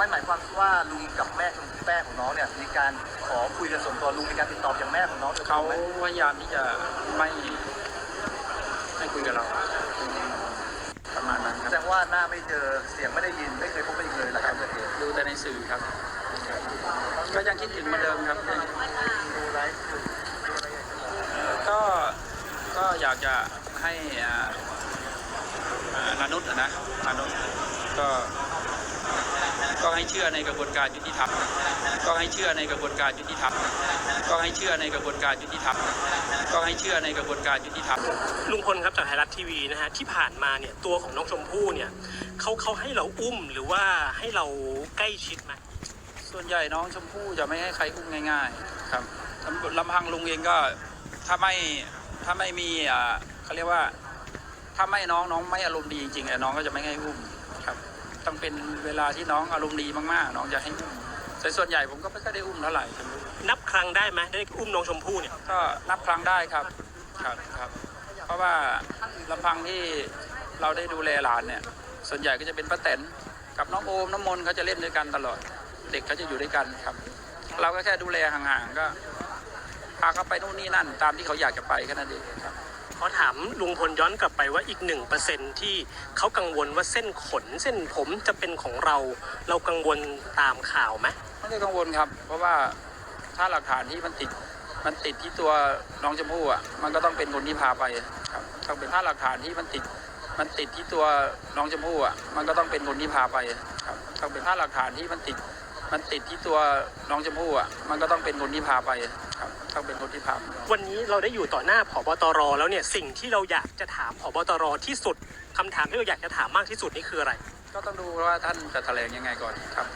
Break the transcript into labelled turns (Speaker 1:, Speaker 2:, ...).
Speaker 1: มันหมายความว่าลุงกับแม่ของแม่ของน้องเนี่ยมีการขอคุยกันส่วนตัวลุงมีการติดต่ออย่างแม่ของน้องโดยตร
Speaker 2: เขา
Speaker 1: งไหม
Speaker 2: พยายามที่จะไม่ไม่คุยกับเราประมาณนั้นค
Speaker 1: แสด
Speaker 2: รับ
Speaker 1: งว่าหน้าไม่เจอเสียงไม่ได้ยินไม่เคยพบไม่เคยหลังการเกิดเหตุ
Speaker 2: ดูแต่ในสื่อครับ ก็ยังคิดถึงเหมือนเดิมครับ
Speaker 1: ดูไลฟ์ดูดูอะไรอย่างเงี้ย
Speaker 2: ก็ก็อยากจะให้อ่าอ่านานุษย์อะนะนานุษย์ก็ ก็ให้เชื่อในกระบวนการยุติธรรม ก็ให้เชื่อในกระบวนการยุติธรรม ก็ให้เชื่อในกระบวนการยุติธรรม ก็ให้เชื่อในกระบวนการยุติธรรม
Speaker 3: ลุงพลครับจากไทยรัฐทีวีนะฮะที่ผ่านมาเนี่ยตัวของน้องชมพู่เนี่ยเขาเขาให้เราอุ้มหรือว่าให้เราใกล้ชิดไหม
Speaker 2: ส่วนใหญ่น้องชมพู่จะไม่ให้ใครอุ้มง่าย ๆ ครับลำลำพังลุงเองก็ถ้าไม่ถ้าไม่มีอ่าเขาเรียกว่า ถ้าไม่น้องน้องไม่อารมณ์ดีจริงๆอะน้องก็จะไม่ให้อุ้มครับ ต้องเป็นเวลาที่น้องอารมณ์ดีมากๆ น้องจะให้อุ้มแต่ส่วนใหญ่ผมก็ไม่ค่อยได้อุ้มเท่าไหร่ครับ
Speaker 3: นับครั้งได้ไหมได้อุ้มน้องชมพู่เนี่ย
Speaker 2: ก็นับครั้งได้ครับครับครับ เพราะว่าลำพังที่เราได้ดูแลหลานเนี่ย ส่วนใหญ่ก็จะเป็นป้าแตนกับน้องโอมน้ำมนต์เขาจะเล่นด้วยกันตลอด เด็กเขาจะอยู่ด้วยกันครับ เราก็แค่ดูแลห่างๆก็พาเขาไปนู่นนี่นั่น ตามที่เขาอยากจะไปแค่นั้นเองครับ
Speaker 3: ขอถามลุงพลย้อนกลับไปว่าอีกหนึ่งเปอร์เซ็นที่เขากังวลว่าเส้นขนเส้นผมจะเป็นของเรา เรากังวลตามข่าวไหม
Speaker 2: ไม่ได้กังวลครับ เพราะว่าถ้าหลักฐานที่มันติดมันติดที่ตัวน้องชมพู่อะมันก็ต้องเป็นคนที่พาไปครับต้องเป็นถ้าหลักฐานที่มันติดมันติดที่ตัวน้องชมพู่อะมันก็ต้องเป็นคนที่พาไปครับต้องเป็นถ้าหลักฐานที่มันติด มันติดที่ตัวน้องชมพู่อะ มันก็ต้องเป็นคนที่พาไปครับต้องเป็นคนที่พาไป
Speaker 3: วันนี้เราได้อยู่ต่อหน้าผบตรแล้วเนี่ยสิ่งที่เราอยากจะถามผบตรที่สุดคำถามที่เราอยากจะถามมากที่สุดนี่คืออะไร
Speaker 2: ก็ต้องดูว่าท่านจะแถลงยังไงก่อนครับ